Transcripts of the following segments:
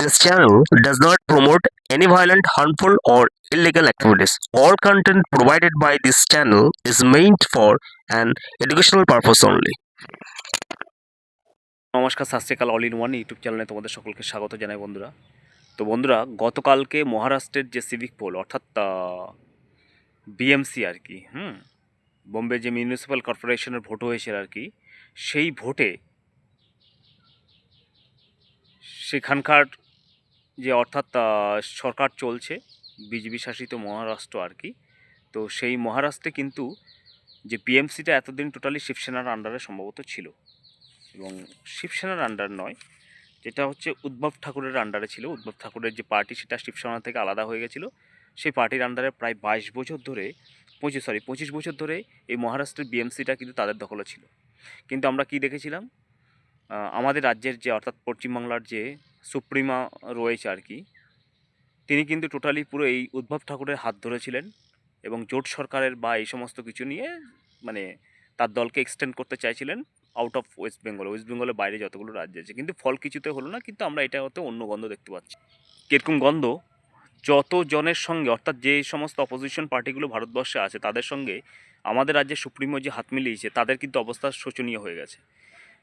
This channel does not promote any violent, harmful, or illegal activities. All content provided by this channel is meant for an educational purpose only. নমস্কার শাস্ত্রীকাল all in one YouTube চ্যানেলে তোমাদের সকলকে স্বাগত জানাই বন্ধুরা তো বন্ধুরা গতকালকে মহারাষ্ট্রের যে সিভিক পোল অর্থাৎ বিএমসি আর কি হুম বোম্বে যে মিউনিসিপ্যাল কর্পোরেশনের ভোট হয়েছিল আর কি সেই ভোটে সেখানকার যে অর্থাৎ সরকার চলছে, বিজেপি শাসিত মহারাষ্ট্র আর কি, তো সেই মহারাষ্ট্রে কিন্তু যে বিএমসিটা এতদিন টোটালি শিবসেনার আন্ডারে সম্ভবত ছিল। এবং শিবসেনার আন্ডার নয়, যেটা হচ্ছে উদ্ভব ঠাকুরের আন্ডারে ছিল। উদ্ভব ঠাকুরের যে পার্টি সেটা শিবসেনা থেকে আলাদা হয়ে গেছিল। সেই পার্টির আন্ডারে প্রায় বাইশ বছর ধরে, পঁচিশ সরি পঁচিশ বছর ধরে এই মহারাষ্ট্রের বিএমসিটা কিন্তু তাদের দখলে ছিল। কিন্তু আমরা কি দেখেছিলাম? আমাদের রাজ্যের যে, অর্থাৎ পশ্চিমবাংলার যে সুপ্রিমা রয়েছে আর কি। তিনি কিন্তু টোটালি পুরো এই উদ্ভব ঠাকুরের হাত ধরেছিলেন এবং জোট সরকারের বা এই সমস্ত কিছু নিয়ে মানে তার দলকে এক্সটেন্ড করতে চাইছিলেন out of West Bengal West বেঙ্গলের বাইরে যতগুলো রাজ্য আছে। কিন্তু ফল কিছুতে হলো না, কিন্তু আমরা এটা হতে অন্য গন্ধ দেখতে পাচ্ছি। কীরকম গন্ধ? যত জনের সঙ্গে, অর্থাৎ যে সমস্ত অপোজিশন পার্টিগুলো ভারতবর্ষে আছে, তাদের সঙ্গে আমাদের রাজ্যে সুপ্রিমো যে হাত মিলিয়েছে, তাদের কিন্তু অবস্থা শোচনীয় হয়ে গেছে।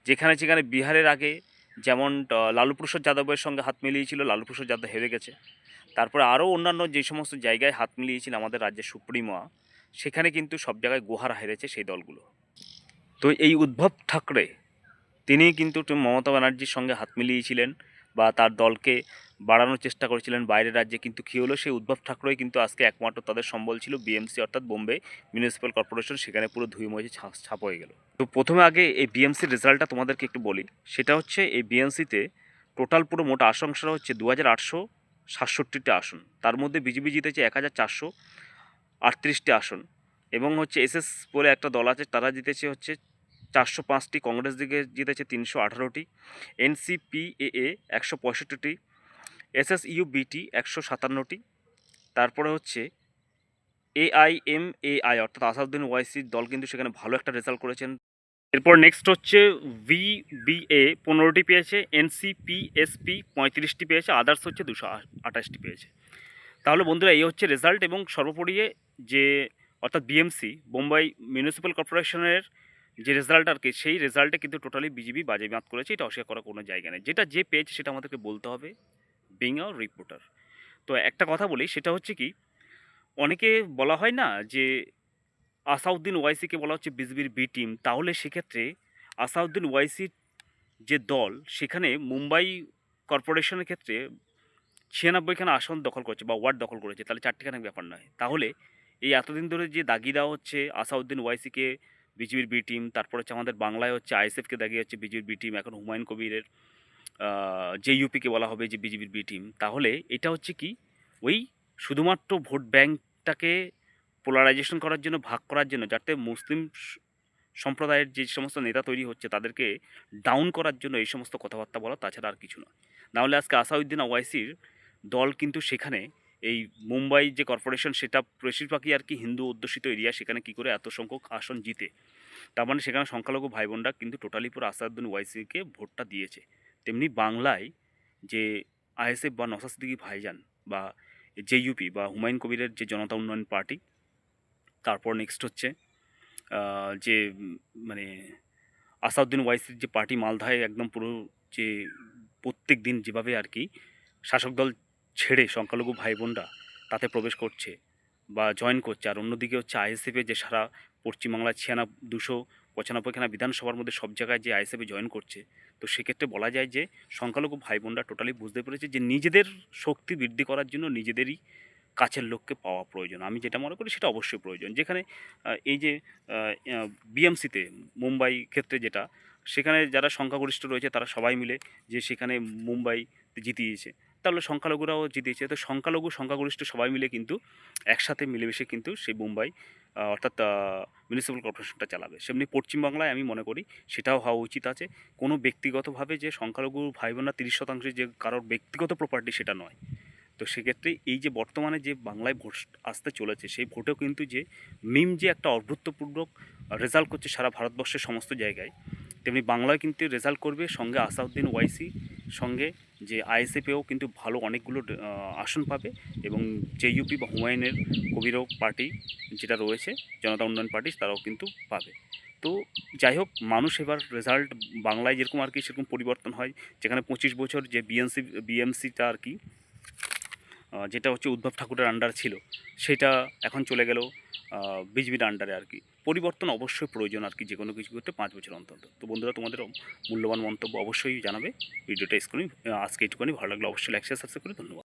যেখানে যেখানে বিহারের আগে যেমন লালু প্রসাদ যাদবের সঙ্গে হাত মিলিয়েছিল, লালু প্রসাদ যাদব হেরে গেছে। তারপরে আরও অন্যান্য যে সমস্ত জায়গায় হাত মিলিয়েছিল আমাদের রাজ্যের সুপ্রিমা, সেখানে কিন্তু সব জায়গায় গুহারা হেরেছে সেই দলগুলো। তো এই উদ্ভব ঠাকরে, তিনি কিন্তু মমতা ব্যানার্জির সঙ্গে হাত মিলিয়েছিলেন। বা তার দলকে বাড়ানোর চেষ্টা করেছিলেন বাইরের রাজ্যে। কিন্তু কী হলো, সেই উদ্ভব ঠাকুরই কিন্তু আজকে একমাত্র তাদের সম্বল ছিল বিএমসি অর্থাৎ বোম্বে মিউনিসিপ্যাল কর্পোরেশন। সেখানে পুরো ধুয়ে মজে ছাপ হয়ে গেল। তো প্রথমে আগে এই বিএমসির রেজাল্টটা তোমাদেরকে একটু বলি। সেটা হচ্ছে এই বিএমসিতে টোটাল পুরো মোট আসন হচ্ছে দু হাজার আটশো সাতষট্টিটি আসন। তার মধ্যে বিজেপি জিতেছে এক হাজার চারশো আটত্রিশটি আসন। এবং হচ্ছে এসএস বলে একটা দল আছে, তারা জিতেছে হচ্ছে চারশো পাঁচটি কংগ্রেস দিকে জিতেছে তিনশো আঠারোটি, এনসিপিএএ একশো পঁয়ষট্টিটি এসএস ইউবিটি একশো সাতান্নটি, তারপরে হচ্ছে এআইএমএআই অর্থাৎ আসাদুদ্দিন ওয়াইসির দল কিন্তু সেখানে ভালো একটা রেজাল্ট করেছেন। এরপর নেক্সট হচ্ছে ভিবিএ পনেরোটি পেয়েছে, এনসিপিএসপি পঁয়ত্রিশটি পেয়েছে আদার্স হচ্ছে দুশো আঠাশটি পেয়েছে। তাহলে বন্ধুরা এই হচ্ছে রেজাল্ট এবং সর্বোপরি যে অর্থাৎ বিএমসি, বোম্বাই মিউনিসিপ্যাল কর্পোরেশনের যে রেজাল্ট আর কি, সেই রেজাল্টে কিন্তু টোটালি বিজেপি বাজেয়াত করেছে, এটা অস্বীকার করার কোনো জায়গা নেই। যেটা যে পেয়েছে সেটা আমাদেরকে বলতে হবে বিং আ রিপোর্টার তো একটা কথা বলি, সেটা হচ্ছে কি, অনেকে বলা হয় না যে আসাউদ্দিন ওয়াইসিকে বলা হচ্ছে বিজেপির বি টিম তাহলে সেক্ষেত্রে আসাউদ্দিন ওয়াইসির যে দল, সেখানে মুম্বাই কর্পোরেশনের ক্ষেত্রে ছিয়ানব্বইখানা আসন দখল করেছে বা ওয়ার্ড দখল করেছে, তাহলে চারটিখানা ব্যাপার নয়। তাহলে এই এতদিন ধরে যে দাগি দেওয়া হচ্ছে আসাউদ্দিন ওয়াইসিকে বিজেপির বি টিম, তারপর হচ্ছে আমাদের বাংলায় হচ্ছে আইএসএফকে দাগিয়ে হচ্ছে বিজেপির বি টিম, এখন হুমায়ুন কবিরের যে ইউপিকে বলা হবে যে বিজেপির বি টিম। তাহলে এটা হচ্ছে কি? ওই শুধুমাত্র ভোট ব্যাংকটাকে পোলারাইজেশন করার জন্য, ভাগ করার জন্য, যাতে মুসলিম সম্প্রদায়ের যে সমস্ত নেতা তৈরি হচ্ছে, তাদেরকে ডাউন করার জন্য এই সমস্ত কথাবার্তা বলা, তাছাড়া আর কিছু নয়। নাহলে আজকে আসাউদ্দিন ওয়াইসির দল কিন্তু সেখানে এই মুম্বাই যে কর্পোরেশন, সেটা বেশিরভাগই আর কি হিন্দু অধ্যুষিত এরিয়া, সেখানে কি করে এত সংখ্যক আসন জিতে। তার মানে সেখানে সংখ্যালঘু ভাই বোনরা কিন্তু টোটালি পুরো আসাদুদ্দিন ওয়াইসিকে ভোটটা দিয়েছে। তেমনি বাংলায় যে আইএসএফ বা নসাদ সিদ্দিকী ভাইজান বা জেইউপি বা হুমায়ুন কবিরের যে জনতা উন্নয়ন পার্টি, তারপর নেক্সট হচ্ছে যে মানে আসাউদ্দিন ওয়াইসির যে পার্টি মালদায় একদম পুরো যে প্রত্যেক দিন যেভাবে আর কি শাসক দল ছেড়ে সংখ্যালঘু ভাই বোনরা তাতে প্রবেশ করছে বা জয়েন করছে। আর অন্যদিকে হচ্ছে আইএসএফে যে সারা পশ্চিমবাংলার ছিয়ানা, দুশো পঁচানব্বইখানা বিধানসভার মধ্যে সব জায়গায় যে আইএসএফে জয়েন করছে, তো সেক্ষেত্রে বলা যায় যে সংখ্যালঘু ভাই বোনরা টোটালি বুঝতে পেরেছে যে নিজেদের শক্তি বৃদ্ধি করার জন্য নিজেদেরই কাছের লোককে পাওয়া প্রয়োজন। আমি যেটা মনে করি সেটা অবশ্যই প্রয়োজন। যেখানে এই যে বিএমসিতে মুম্বাই ক্ষেত্রে যেটা, সেখানে যারা সংখ্যাগরিষ্ঠ রয়েছে তারা সবাই মিলে যে সেখানে মুম্বাই জিতিয়েছে তাহলে সংখ্যালঘুরাও জিতেছে। তো সংখ্যালঘু, সংখ্যাগরিষ্ঠ সবাই মিলে কিন্তু একসাথে মিলেমিশে কিন্তু সেই মুম্বাই অর্থাৎ মিউনিসিপ্যাল কর্পোরেশনটা চালাবে। সেমনি পশ্চিমবাংলায় আমি মনে করি সেটাও হওয়া উচিত আছে। কোনো ব্যক্তিগতভাবে যে সংখ্যালঘু ভাই বোনরা তিরিশ শতাংশ যে কারোর ব্যক্তিগত প্রপার্টি সেটা নয়। তো সেক্ষেত্রে এই যে বর্তমানে যে বাংলায় ভোট আসতে চলেছে, সেই ভোটেও কিন্তু যে মিম যে একটা অভূতপূর্বক রেজাল্ট করছে সারা ভারতবর্ষের সমস্ত জায়গায়, তেমনি বাংলায় কিন্তু রেজাল্ট করবে সঙ্গে আসাউদ্দিন ওয়াইসি সঙ্গে যে আইএসএফেও কিন্তু ভালো অনেকগুলো আসন পাবে এবং জেইউপি বা হুমায়ুনের কবিরও পার্টি যেটা রয়েছে, জনতা উন্নয়ন পার্টি, তারাও কিন্তু পাবে। তো যাই হোক, মানুষ এবার রেজাল্ট বাংলায় যেরকম আর কি সেরকম পরিবর্তন হয়, যেখানে পঁচিশ বছর যে বিএনসি বিএমসিটা আর কি যেটা হচ্ছে উদ্ভব ঠাকুরের আন্ডার ছিল, সেটা এখন চলে গেল বিজেপির আন্ডারে আর কি। পরিবর্তন অবশ্যই প্রয়োজন আর কি, যে কোনো কিছু করতে পাঁচ বছর অন্তর। তো বন্ধুরা, তোমাদের মূল্যবান মন্তব্য অবশ্যই জানাবে। ভিডিওটা স্ক্রিনে আজকে একটুখানি ভালো লাগলে অবশ্যই লাইক শেয়ার সাবস্ক্রাইব করে ধন্যবাদ।